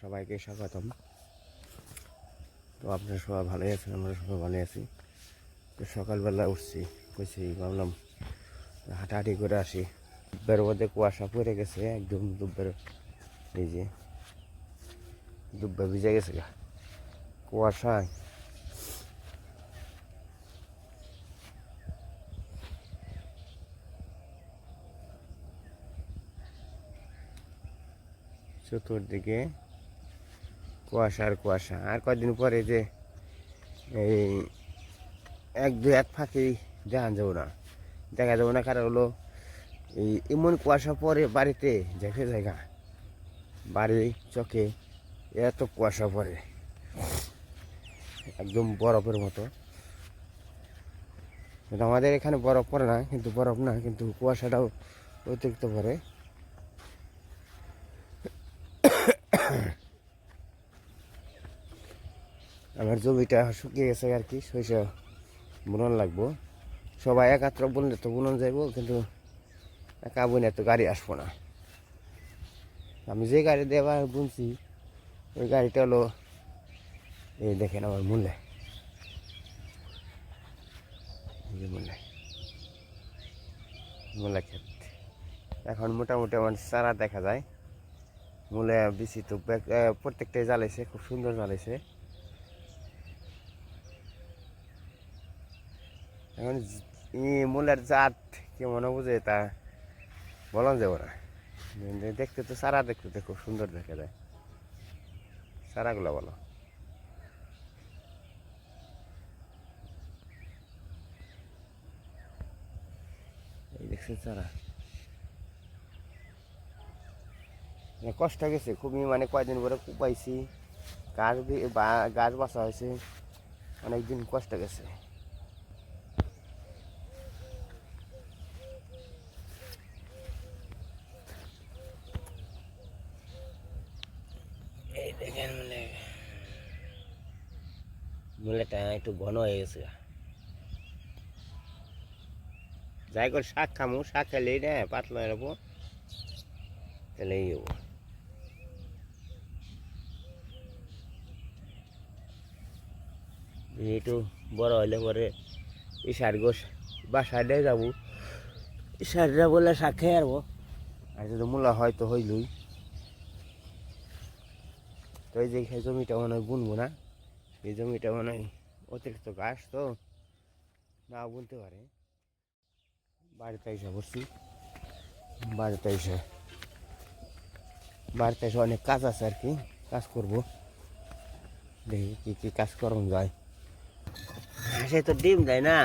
সবাইকে স্বাগতম। তো আপনারা সবাই ভালোই আছেন, আমরা সবাই ভালো আছি। তো সকালবেলা উঠছি, কইছি, ভাবলাম হাঁটাহাঁটি করে আসি। দুব্বের মধ্যে কুয়াশা পড়ে গেছে, একদম দুব্বের এই যে দুব্বে ভিজে গেছে কুয়াশায় চতুর্দিকে কুয়াশা আর কুয়াশা। আর কয়েকদিন পরে যে এই এক দু এক ফাঁকি দেখা যাব না। দেখা যাব না কারণ হলো এই এমন কুয়াশা পরে বাড়িতে দেখে জায়গা। বাড়ি চকে এত কুয়াশা পড়ে একদম বরফের মতো। আমাদের এখানে বরফ পড়ে না, কিন্তু বরফ না, কিন্তু কুয়াশাটাও অতিরিক্ত পড়ে। আমার জমিটা শুকিয়ে গেছে আর কি, সরিষা বুনন লাগবো। সবাই একাত্র বললে তো বুনন যাইব, কিন্তু একা বুনে তো গাড়ি আসব না। আমি যে গাড়ি দিয়ে আবার বুনছি, ওই গাড়িটা হলো, এই দেখেন আমার মূল্যে। মূল্যে। মূল্যা ক্ষেত। এখন মোটামুটি আমার চারা দেখা যায়। মূলে বেশি তো প্রত্যেকটাই জ্বালাইছে, খুব সুন্দর জ্বালাইছে। এখন মূলের জাত কেমন বুঝে তা বলা যাব না। দেখতে তো সারা দেখতে তো খুব সুন্দর দেখা যায়। সারাগুলো বলো। এই দেখছেন সারা। মানে কষ্ট গেছে, খুবই মানে কয়দিন পরে কুপাইছি। গাছ গাছ বাসা হয়েছে। অনেকদিন কষ্ট গেছে এই দেখেন মানে মূলেটা একটু ঘন হয়ে গেছে। যাই করে শাক খামু, শাক খেলেই না, পাতলা নেব তাহলে এই একটু বড় হইলে পরে এই সার গোস বাসায় দিয়ে যাব। সারটা বলে শাক খেয়ে আরবো আর যদি মূলা হয় তো হইলই। তো এই যে জমিটা মনে হয় বুনবো না। এই জমিটা মনে হয় অতিরিক্ত ঘাস তো না বলতে পারে। বাড়িতে এসে বসছি বাড়িতে এসে বাড়িতে এসে অনেক কাজ আছে আর কি, কাজ করব। দেখি কি কি কাজ করুন যায়। সে তো ডিম দেয় না।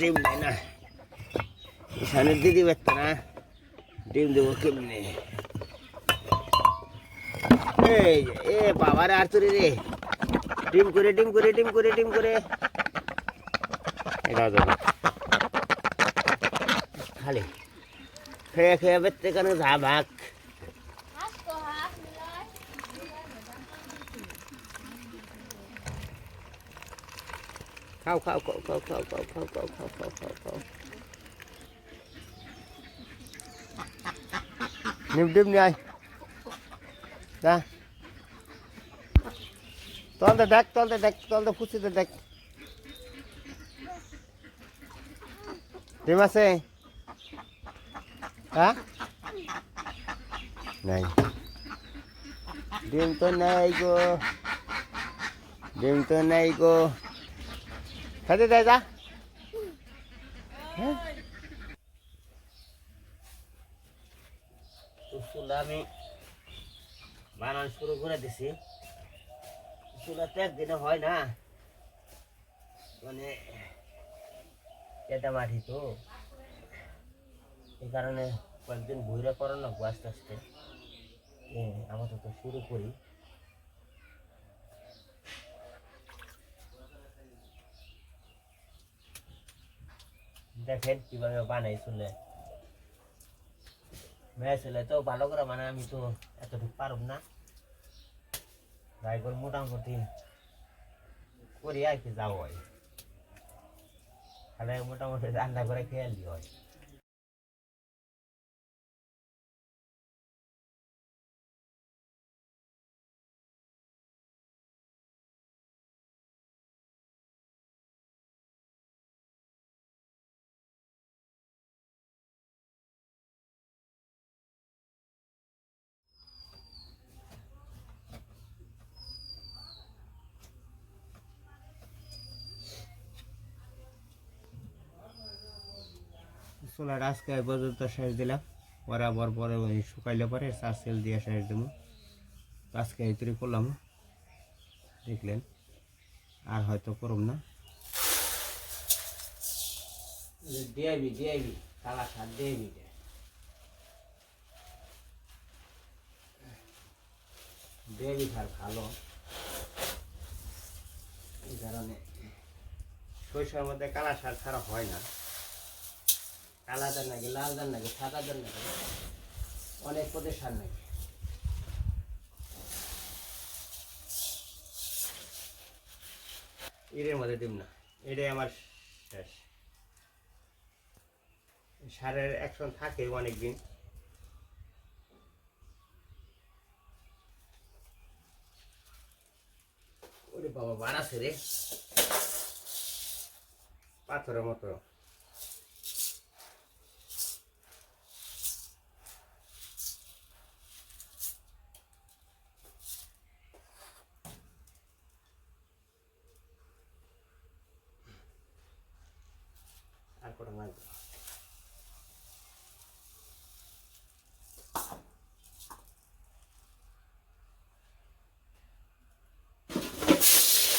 ডিম দেয় না। এখানে দিদি ব্যক্ত না। ডিম দেবো কেমনি এই এ বাবার আর তুই রে ডিম করে ডিম করে ডিম করে ডিম করে এটা যাবে খালি খেয়ে খেয়ে বেতে কেন যা ভাগ খাও খাও খাও খাও খাও খাও খাও খাও খাও খাও niềm tim đi anh. Ra. Toàn tay đắc toàn tay đắc toàn tay phút tay đi mà আছে hả? Này. Đêm tối này cô. Đêm tối này cô. Thấy đây ra. Hả? চুলা আমি বানানো শুরু করে দিছি। চুলা তো একদিনে হয় না। মানে এটা মাটি তো। এই কারণে কয়েকদিন বইরা করো না আস্তে আস্তে। আপাতত শুরু করি। দেখেন কীভাবে বানাই চলে। মেয়ে হলে তো ভালো করে মানে আমি তো এতটুকু পারব না। ড্রাইভার মোটামুটি করি আর কি যাব হয় তাহলে মোটামুটি রান্না করে খেয়ালি হয়। সোলার আজকে পর্যন্ত শেষ দিলাম। পরে আবার পরে ওই শুকাইলে পরে চার সেল দিয়ে শেষ দেবো আজকে তৈরি করলাম। দেখলেন। আর হয়তো করব না। ডিআইবি ডিআইবি কালা সার ডিআইবি ডিআইবি সার ভালো। এই কারণে শৈশবের মধ্যে কালা সার ছাড়া হয় না। কালা দার নাকি, লাল দার নাকি, সাদা দার নাকি? অনেক পদের সার নাকি? এর মধ্যে দিব না, এটাই আমার শেষ। সারের অ্যাকশন থাকে অনেক দিন বাবা বাড়াছে রে। পাথরের মতো। কটা লাগবে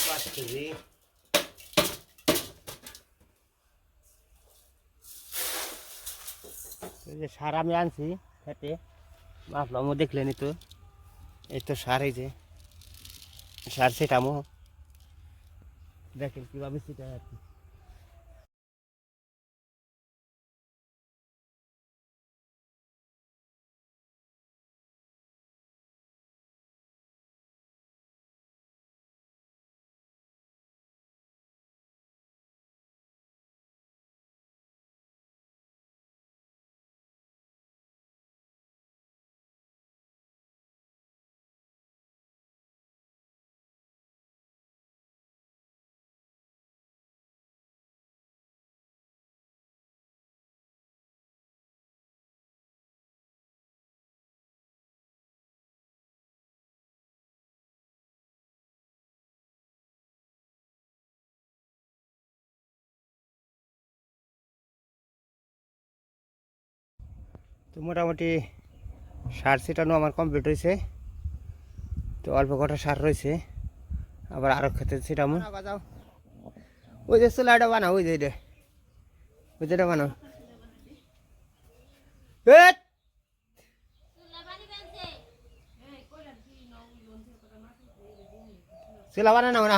পাঁচ যে সার আমি আনছি খেতে মাপলামও দেখলেনি তো। এই তো সার এই যে, সার সেটামো দেখেন কীভাবে সেটা আর কি। তো মোটামুটি সার ছিটানো আমার কমপ্লিট হয়েছে। তো অল্প কটা সার রয়েছে। আবার আরও খেতে ছিটামো। ওই যে চুলাটা বানাও, ওই যে এটা। ওই যেটা বানাও! চুলা বানা না না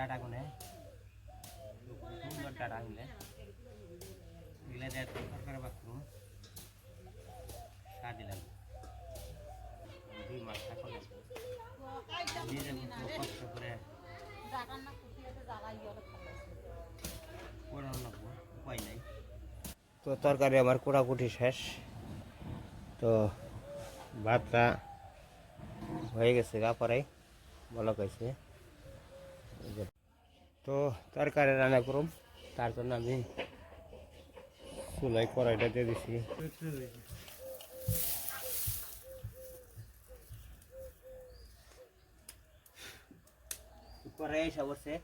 ডাটা সুন্দর ডাটা গুলো এগুলো বাথরুম সার দিলাম দুই মাস থাকলে নিজে কষ্ট করে উপায় তো তরকারি আমার কোটাকুটি শেষ তো ভাতটা হয়ে গেছে গা কইছে এই যে। তো তরকারি রান্না করুম। তার জন্য আমি চুলাই কড়াইটা দিয়ে দিছি। কড়াই এসে বসে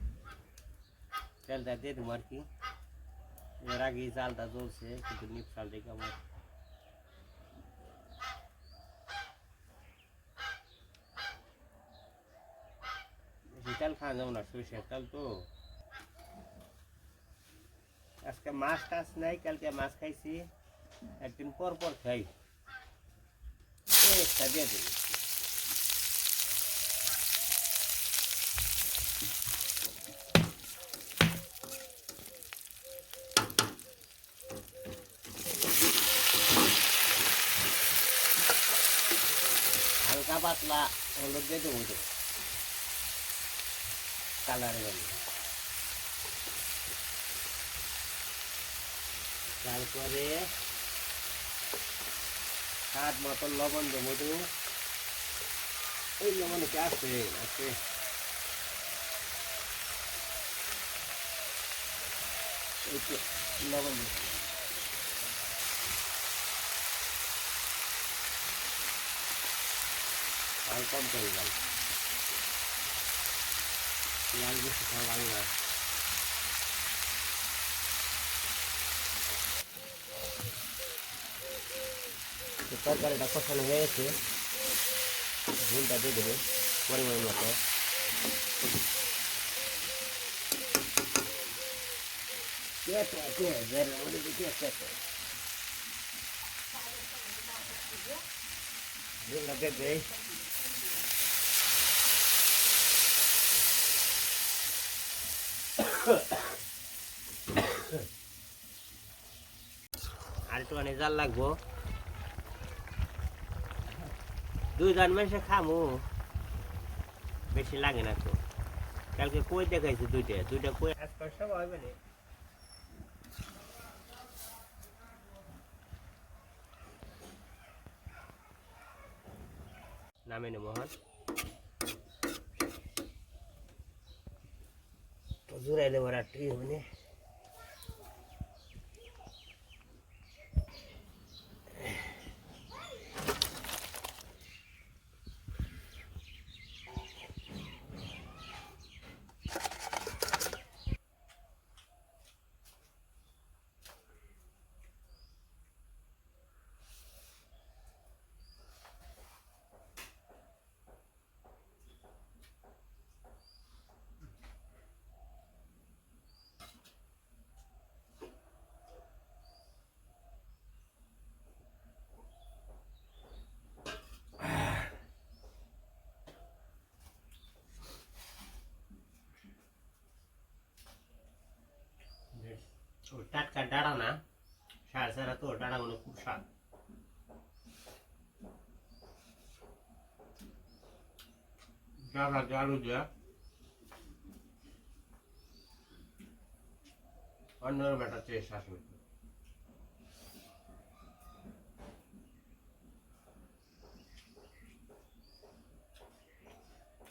তেলটা দিয়ে দেবো আর কি। এর আগে জালটা জ্বলছে, কিন্তু নিপ চাল দেখে আমার বেশি তেল খাওয়া যাব না সরিষার তেল তো আজকে মাছ টাছ নাই কালকে মাছ খাইছি একদিন পর পর খাই একটা দিয়ে দিই হালকা পাতলা হলুদ দিয়ে দেবো তো কালার জন্য তারপরে স্বাদ মতন লবণ দেবো তো এই লবণ কি আছে? আছে। লবণ আর কম করে গেল লাল বেশি খাওয়া ভালো না তো তরকারিটা কষানো হয়ে গেছে ঝুলটা দিয়ে দেবে পরিমাণ মতো Quieto, quieto, veramente quieto. ঝুলটা দিয়ে দেয় আর একটুখানি জাল লাগবো। দুই জন মানুষে খামু। বেশি লাগে না তো। কালকে কই দেখাইছে দুইটা? দুইটা কই? আজকাল সব হবে নামে নেব হন তো জোরাইলে ওরা ঠিক হবে ও টাটকা ডাড়া না সার সারা তো ডাড়াগুলো খুব স্বাদ ডাড়া আলু দেওয়া অন্যরকম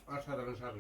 অসাধারণ স্বাদ